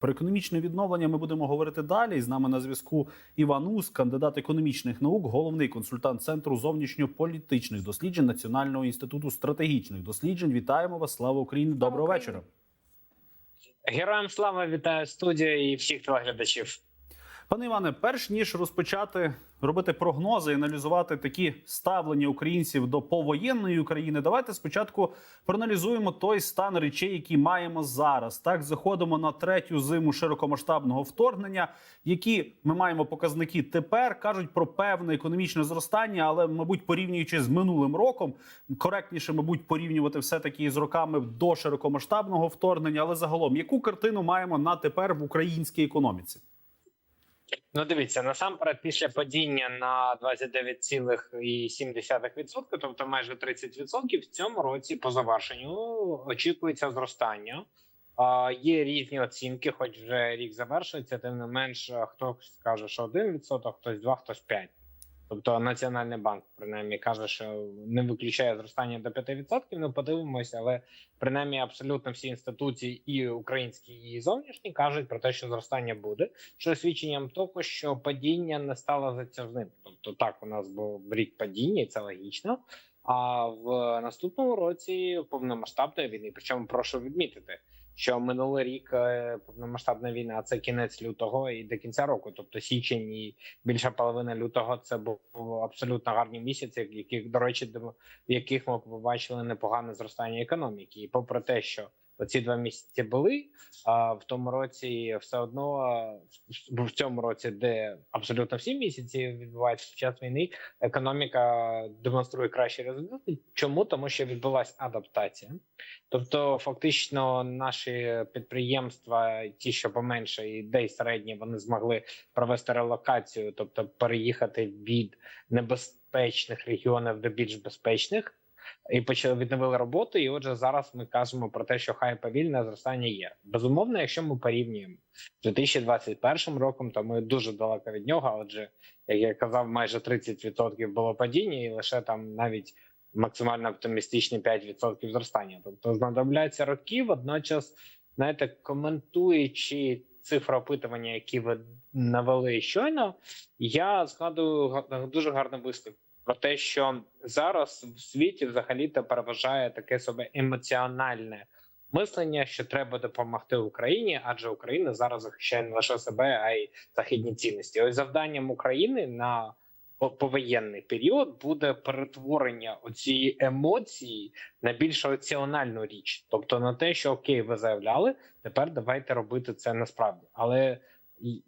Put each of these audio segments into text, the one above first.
Про економічне відновлення ми будемо говорити далі. З нами на зв'язку Іван Ус, кандидат економічних наук, головний консультант центру зовнішньополітичних досліджень Національного інституту стратегічних досліджень. Вітаємо вас! Слава Україні! Доброго Україні! вечора! Героям слава вітаю студію і всіх телеглядачів. Пане Іване, перш ніж розпочати робити прогнози і аналізувати такі ставлення українців до повоєнної України, давайте спочатку проаналізуємо той стан речей, які маємо зараз. Так заходимо на третю зиму широкомасштабного вторгнення. Які ми маємо показники тепер кажуть про певне економічне зростання, але мабуть, порівнюючи з минулим роком, коректніше, мабуть, порівнювати все таки з роками до широкомасштабного вторгнення. Але загалом, яку картину маємо на тепер в українській економіці? Ну, дивіться, насамперед, після падіння на 29,7%, тобто майже 30%, в цьому році по завершенню очікується зростання. А, Є різні оцінки, хоч вже рік завершується, тим не менш, хтось скаже, що 1%, хтось 2%, хтось 5%. Тобто Національний банк принаймні каже, що не виключає зростання до 5%, Ну подивимося, але принаймні абсолютно всі інституції, і українські, і зовнішні кажуть про те, що зростання буде, що свідченням того, що падіння не стало затяжним. Тобто, так у нас був рік падіння, і це логічно. А в наступному році повномасштабної війни, причому прошу відмітити, що минулий рік е, повномасштабна війна це кінець лютого і до кінця року, тобто січень і більша половина лютого, це був абсолютно гарні місяці, яких до речі, в яких ми побачили непогане зростання економіки, і попри те, що оці два місяці були, а в тому році все одно в цьому році, де абсолютно всі місяці відбуваються час війни, економіка демонструє кращі результати. Чому тому, що відбулася адаптація, тобто фактично наші підприємства, ті, що поменше, і де й середні, вони змогли провести релокацію, тобто переїхати від небезпечних регіонів до більш безпечних. І почали відновили роботу. І отже, зараз ми кажемо про те, що хай повільне зростання є. Безумовно, якщо ми порівнюємо з 2021 роком, то ми дуже далеко від нього. Отже, як я казав, майже 30% було падіння, і лише там навіть максимально оптимістичні 5% зростання. Тобто знадобляться роки. Водночас, знаєте, коментуючи цифри опитування, які ви навели щойно, я згадую дуже гарний виступ про те, що зараз в світі взагалі-то переважає таке собі емоціональне мислення, що треба допомогти Україні, адже Україна зараз захищає не лише себе, а й західні цінності. Ось завданням України на повоєнний період буде перетворення оцієї емоції на більш раціональну річ, тобто на те, що окей, ви заявляли, тепер давайте робити це насправді, але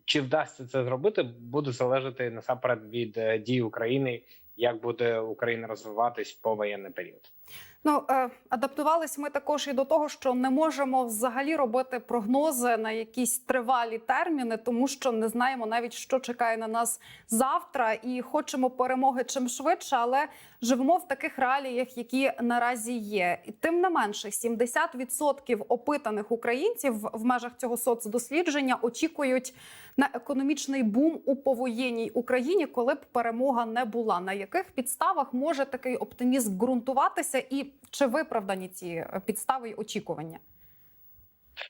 чи вдасться це зробити, буде залежати насамперед від е, дій України як буде Україна розвиватись по воєнний період. Ну е, адаптувались ми також і до того, що не можемо взагалі робити прогнози на якісь тривалі терміни, тому що не знаємо навіть, що чекає на нас завтра, і хочемо перемоги чим швидше, але живемо в таких реаліях, які наразі є. І тим не менше, 70% опитаних українців в межах цього соцдослідження очікують на економічний бум у повоєнній Україні, коли б перемога не була. На яких підставах може такий оптимізм ґрунтуватися, і чи виправдані ці підстави й очікування?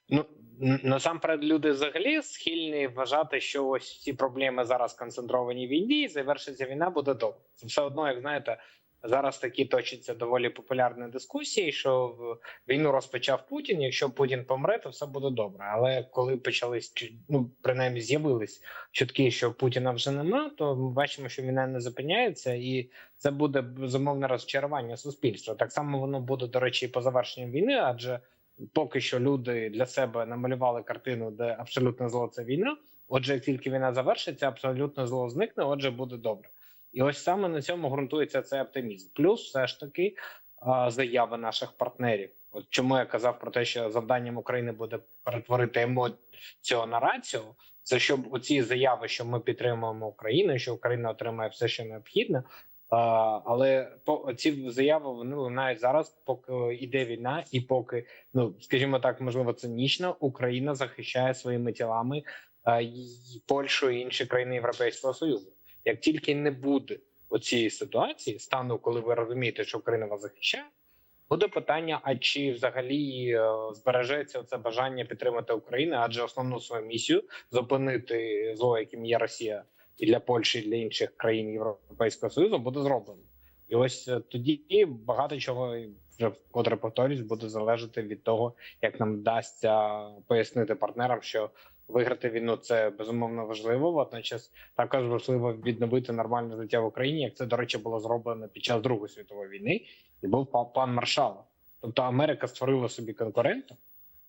Ну насамперед, люди взагалі схильні вважати, що ось ці проблеми зараз концентровані в війні, і завершиться війна буде добре. Це все одно, як знаєте, зараз такі точаться доволі популярні дискусії, що війну розпочав Путін. Якщо Путін помре, то все буде добре. Але коли почались ну принаймні з'явились чутки, що Путіна вже нема, то ми бачимо, що війна не зупиняється, і це буде безумовне розчарування суспільства. Так само воно буде до речі, по завершенню війни, адже поки що люди для себе намалювали картину, де абсолютно зло це війна. Отже, як тільки війна завершиться, абсолютно зло зникне. Отже, буде добре. І ось саме на цьому ґрунтується цей оптимізм. Плюс, все ж таки, заяви наших партнерів. От чому я казав про те, що завданням України буде перетворити емоцію на рацію, це щоб оці заяви, що ми підтримуємо Україну, що Україна отримає все, що необхідне. Але ці заяви вони лунають зараз, поки йде війна, і поки ну скажімо так, можливо, цинічно Україна захищає своїми тілами Польщу і інші країни Європейського Союзу. Як тільки не буде оцієї ситуації, стану, коли ви розумієте, що Україна вас захищає, Буде питання: а чи взагалі е, збережеться це бажання підтримати Україну? Адже основну свою місію зупинити зло, яким є Росія, і для Польщі, і для інших країн Європейського Союзу буде зроблено. І ось е, тоді багато чого вже вкотре повторюсь, буде залежати від того, як нам вдасться пояснити партнерам, що виграти війну це безумовно важливо. Водночас також важливо відновити нормальне життя в Україні, як це до речі було зроблено під час Другої світової війни, і був план Маршала. Тобто Америка створила собі конкурента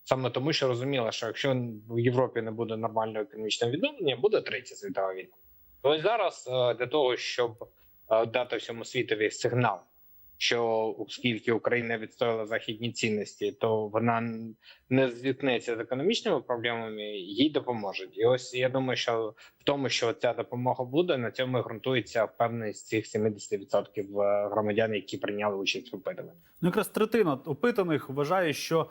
саме тому, що розуміла, що якщо в Європі не буде нормального економічного відновлення, буде третя світова війна. То ось зараз е, для того, щоб е, дати всьому світові сигнал, що оскільки Україна відстояла західні цінності, то вона не зіткнеться з економічними проблемами, їй допоможуть. І ось я думаю, що в тому, що ця допомога буде, на цьому ґрунтується впевненість цих 70% е, громадян, які прийняли участь в опитуванні. Ну, якраз третина опитаних вважає, що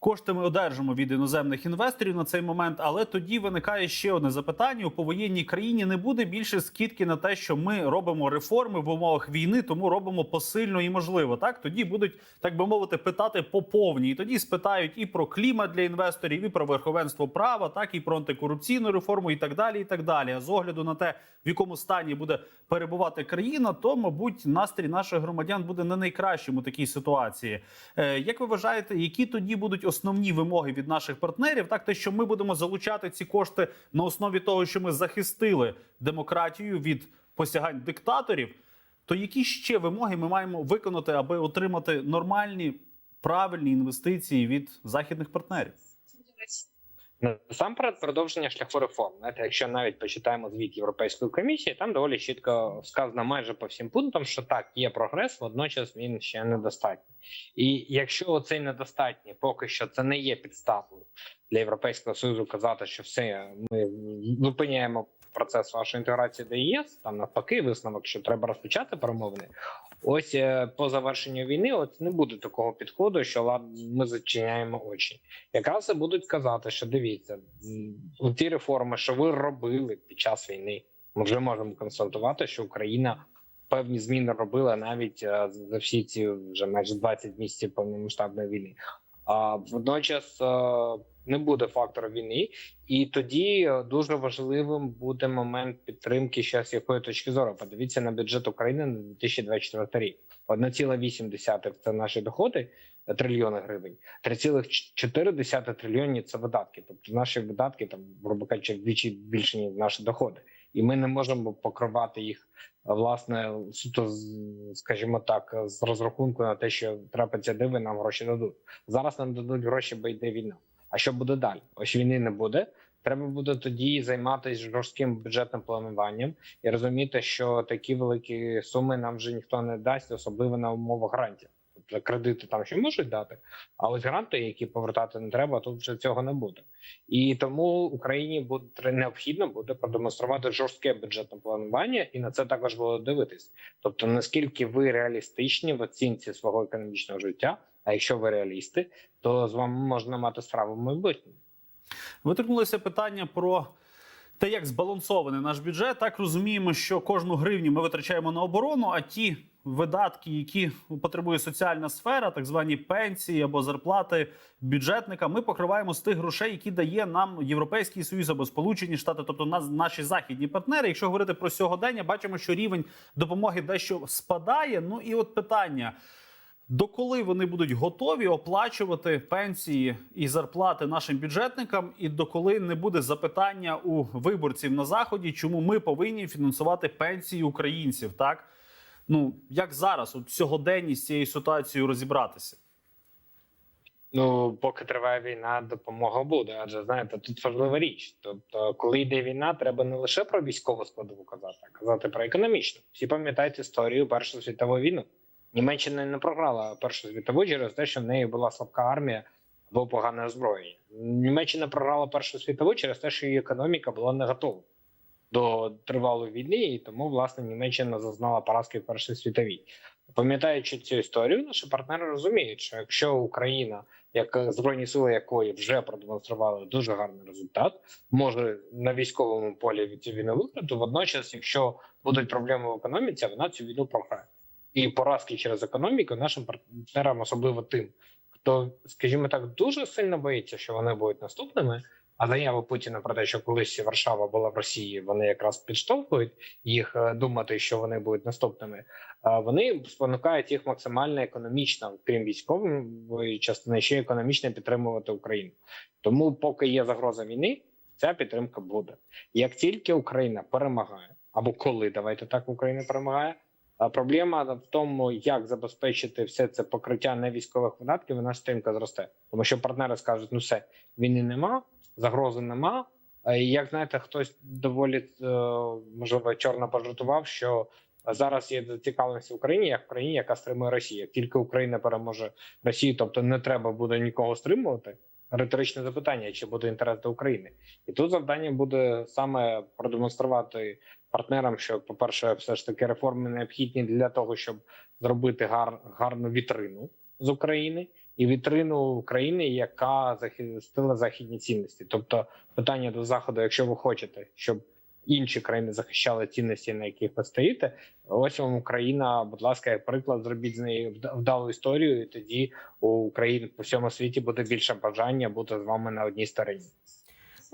кошти ми одержимо від іноземних інвесторів на цей момент. Але тоді виникає ще одне запитання: у повоєнній країні не буде більше скидки на те, що ми робимо реформи в умовах війни, тому робимо посильно і можливо. Так тоді будуть так би мовити питати по повній. І тоді спитають і про клімат для інвесторів, і про верховенство права, так і про антикорупційну реформу, і так далі. І так далі. А з огляду на те, в якому стані буде перебувати країна, то мабуть настрій наших громадян буде не найкращим у такій ситуації. Е, Як ви вважаєте, які тоді будуть основні вимоги від наших партнерів? Так, те, що ми будемо залучати ці кошти на основі того, що ми захистили демократію від посягань диктаторів, то які ще вимоги ми маємо виконати, аби отримати нормальні правильні інвестиції від західних партнерів? Насамперед, продовження шляху реформ. Знаєте, якщо навіть почитаємо звіт Європейської комісії, там доволі чітко сказано майже по всім пунктам, що так, є прогрес, водночас він ще недостатній. І якщо цей недостатній, поки що це не є підставою для європейського союзу казати, що все ми зупиняємо процес вашої інтеграції до ЄС, там навпаки, висновок, що треба розпочати перемовини. Ось е, по завершенню війни, от не буде такого підходу, що ми зачиняємо очі якраз будуть казати, що дивіться, ті реформи, що ви робили під час війни, ми вже можемо констатувати, що Україна певні зміни робила навіть е, за всі ці вже майже 20 місяців повномасштабної війни. А водночас е, не буде фактора війни, і тоді е, дуже важливим буде момент підтримки ще з якої точки зору. Подивіться на бюджет України на 2024 рік. 1,8 – це наші доходи е, трильйони гривень. 3,4 трильйоні це видатки. Тобто наші видатки там, грубо кажучи, вдвічі більше ніж наші доходи, і ми не можемо покривати їх власне суто скажімо так, з розрахунку на те, що трапиться диви, нам гроші дадуть. Зараз нам дадуть гроші, бо йде війна. А що буде далі? Ось війни не буде. Треба буде тоді займатися жорстким бюджетним плануванням і розуміти, що такі великі суми нам вже ніхто не дасть, особливо на умовах грантів. Тобто кредити там ще можуть дати, а ось гранти, які повертати не треба, тут вже цього не буде. І тому Україні буде необхідно буде продемонструвати жорстке бюджетне планування, і на це також було дивитись. Тобто, наскільки ви реалістичні в оцінці свого економічного життя. А якщо ви реалісти, то з вами можна мати справу в майбутньому. Виторкнулося питання про те, як збалансований наш бюджет. Так розуміємо, що кожну гривню ми витрачаємо на оборону, а ті видатки, які потребує соціальна сфера, так звані пенсії або зарплати бюджетника, ми покриваємо з тих грошей, які дає нам Європейський Союз або Сполучені Штати, тобто наші західні партнери. Якщо говорити про сьогодення, бачимо, що рівень допомоги дещо спадає. Ну і от питання. Доколи вони будуть готові оплачувати пенсії і зарплати нашим бюджетникам, і доколи не буде запитання у виборців на заході, чому ми повинні фінансувати пенсії українців? Так ну як зараз, от сьогоденні з цією ситуацією розібратися? Ну, поки триває війна, допомога буде. Адже знаєте, тут важлива річ. Тобто, коли йде війна, треба не лише про військову складову казати, а казати про економічну. Всі пам'ятають історію Першу світову війну. Німеччина не програла Першу світову через те, що в неї була слабка армія або погане озброєння. Німеччина програла Першу світову через те, що її економіка була не готова до тривалої війни, і тому власне Німеччина зазнала поразки в Першій світовій. Пам'ятаючи цю історію, наші партнери розуміють, що якщо Україна, як збройні сили якої вже продемонстрували дуже гарний результат, може на військовому полі від цю війну виграти, водночас, якщо будуть проблеми в економіці, вона цю війну програє. І поразки через економіку нашим партнерам, особливо тим, хто, скажімо так, дуже сильно боїться, що вони будуть наступними. А заяви Путіна про те, що колись Варшава була в Росії, вони якраз підштовхують їх е, думати, що вони будуть наступними. Вони спонукають їх максимально економічно, крім військової частини, ще економічно підтримувати Україну. Тому, поки є загроза війни, ця підтримка буде. Як тільки Україна перемагає, або коли давайте так Україна перемагає. Проблема в тому, як забезпечити все це покриття невійськових видатків, вона стрімко зросте, тому що партнери скажуть: ну все, війни нема, загрози нема. І як знаєте, хтось доволі е, можливо чорно пожартував, що зараз є зацікавленість в Україні як в країні, яка стримує Росію. Як тільки Україна переможе Росію, тобто не треба буде нікого стримувати. Риторичне запитання: чи буде інтерес до України, і тут завдання буде саме продемонструвати партнерам, що, по перше, все ж таки реформи необхідні для того, щоб зробити гар, гарну вітрину з України і вітрину України, яка захистила західні цінності. Тобто, питання до заходу, якщо ви хочете, щоб інші країни захищали цінності, на яких ви стоїте, ось вам Україна, будь ласка, як приклад, зробіть з неї вда- вдалу історію, і тоді у України по всьому світі буде більше бажання бути з вами на одній стороні.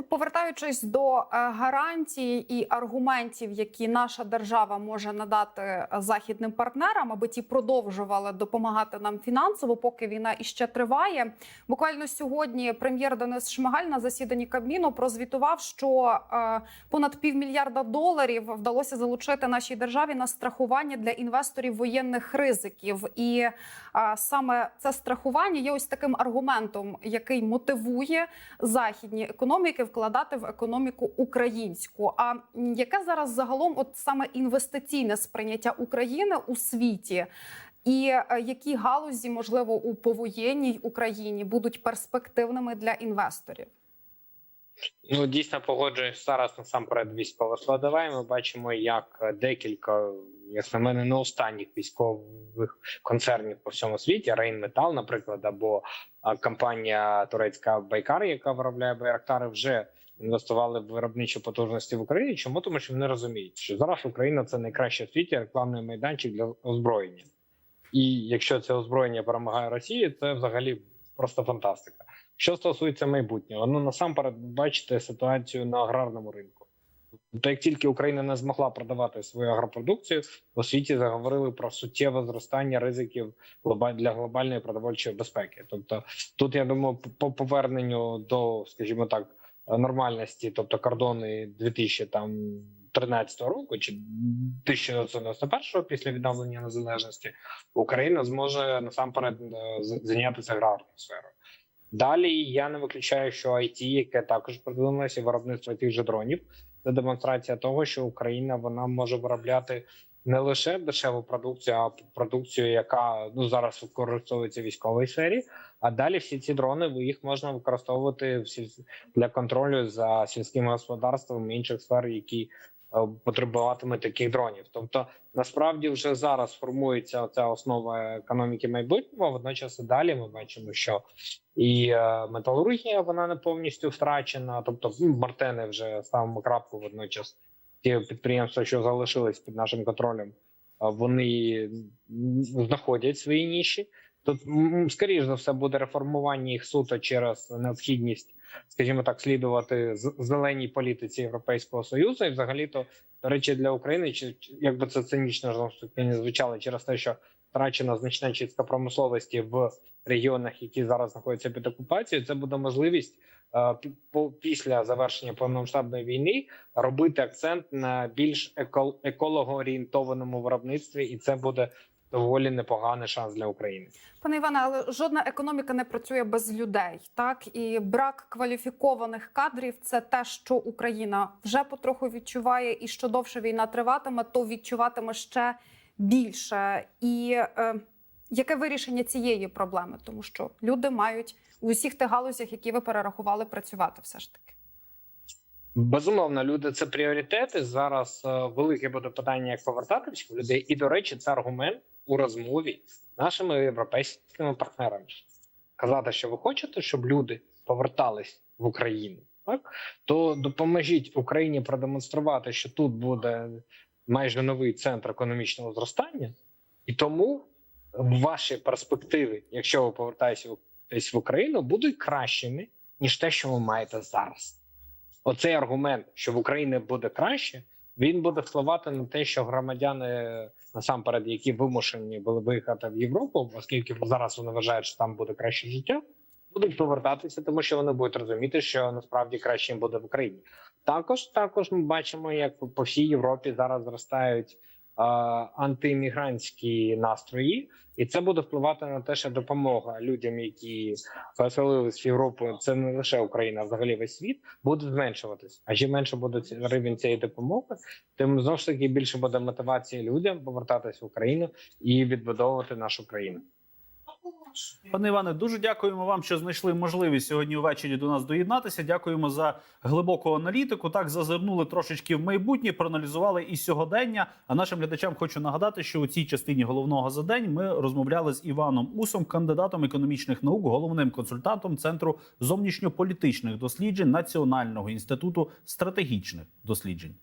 Повертаючись до е, гарантій і аргументів, які наша держава може надати е, західним партнерам, аби ті продовжували допомагати нам фінансово, поки війна іще триває. Буквально сьогодні прем'єр Денис Шмигаль на засіданні Кабміну прозвітував, що е, понад півмільярда доларів вдалося залучити нашій державі на страхування для інвесторів воєнних ризиків, і саме це страхування є ось таким аргументом, який мотивує західні економіки вкладати в економіку українську. А яке зараз загалом, от саме інвестиційне сприйняття України у світі? І е, які галузі, можливо, у повоєнній Україні будуть перспективними для інвесторів? Ну дійсно погоджуюсь зараз насамперед військова складова. і Ми бачимо, як декілька, як мене, не останніх військових концернів по всьому світі, Рейнметал, наприклад, або компанія турецька Байкар, яка виробляє байрактари, вже інвестували в виробничі потужності в Україні. Чому тому, що вони розуміють, що зараз Україна це найкращий в світі рекламний майданчик для озброєння, і якщо це озброєння перемагає Росії, це взагалі просто фантастика. Що стосується майбутнього, ну насамперед бачите ситуацію на аграрному ринку. Тобто, як тільки Україна не змогла продавати свою агропродукцію, у світі заговорили про суттєве зростання ризиків для глобальної продовольчої безпеки. Тобто, тут я думаю, по поверненню до, скажімо так, нормальності, тобто кордони 2013 року чи 1991 після відновлення незалежності, Україна зможе насамперед е, зайнятися аграрною сферою. Далі я не виключаю, що IT, яке також продвинулося, виробництво тих же дронів, це демонстрація того, що Україна вона може виробляти не лише дешеву продукцію, а продукцію, яка ну зараз використовується в військовій сфері. А далі всі ці дрони їх можна використовувати для контролю за сільським господарством інших сфер, які е, потребуватимуть таких дронів. Тобто, насправді вже зараз формується ця основа економіки майбутнього. Водночас і далі ми бачимо, що і е, металургія вона не повністю втрачена. Тобто, Мартени вже ставимо крапку водночас. Ті підприємства, що залишились під нашим контролем, е, вони знаходять свої ніші. Тут скоріш за все буде реформування їх суто через необхідність, скажімо так, слідувати зеленій політиці Європейського союзу, і взагалі то до речі, для України, чи чи- як би це цинічно не звучало, через те, що втрачена значна частка промисловості в регіонах, які зараз знаходяться під окупацією, це буде можливість е, після завершення повномасштабної війни робити акцент на більш еко- екологоорієнтованому виробництві, і це буде доволі непоганий шанс для України. Пане Іване, але жодна економіка не працює без людей, так і брак кваліфікованих кадрів це те, що Україна вже потроху відчуває, і що довше війна триватиме, то відчуватиме ще більше. І е, яке вирішення цієї проблеми? Тому що люди мають у усіх тих галузях, які ви перерахували, працювати все ж таки. Безумовно, люди це пріоритети. Зараз е, велике буде питання, як повертатися в людей. І до речі, це аргумент у розмові з нашими європейськими партнерами. Казати, що ви хочете, щоб люди повертались в Україну, так то допоможіть Україні продемонструвати, що тут буде майже новий центр економічного зростання. І тому ваші перспективи, якщо ви повертаєтесь в Україну, будуть кращими ніж те, що ви маєте зараз. Оцей аргумент, що в Україні буде краще, він буде впливати на те, що громадяни насамперед, які вимушені були виїхати в Європу, оскільки зараз вони вважають, що там буде краще життя, будуть повертатися, тому що вони будуть розуміти, що насправді краще їм буде в Україні. Також також ми бачимо, як по всій Європі зараз зростають антиіммігрантські настрої, і це буде впливати на те, що допомога людям, які поселились в Європу, це не лише Україна, а взагалі весь світ, буде зменшуватись. А чим менше буде рівень цієї допомоги, тим знову ж таки більше буде мотивації людям повертатись в Україну і відбудовувати нашу країну. Пане Іване, дуже дякуємо вам, що знайшли можливість сьогодні ввечері до нас доєднатися. Дякуємо за глибоку аналітику. Так зазирнули трошечки в майбутнє, проаналізували і сьогодення. А нашим глядачам хочу нагадати, що у цій частині головного за день ми розмовляли з Іваном Усом, кандидатом економічних наук, головним консультантом центру зовнішньополітичних досліджень Національного інституту стратегічних досліджень.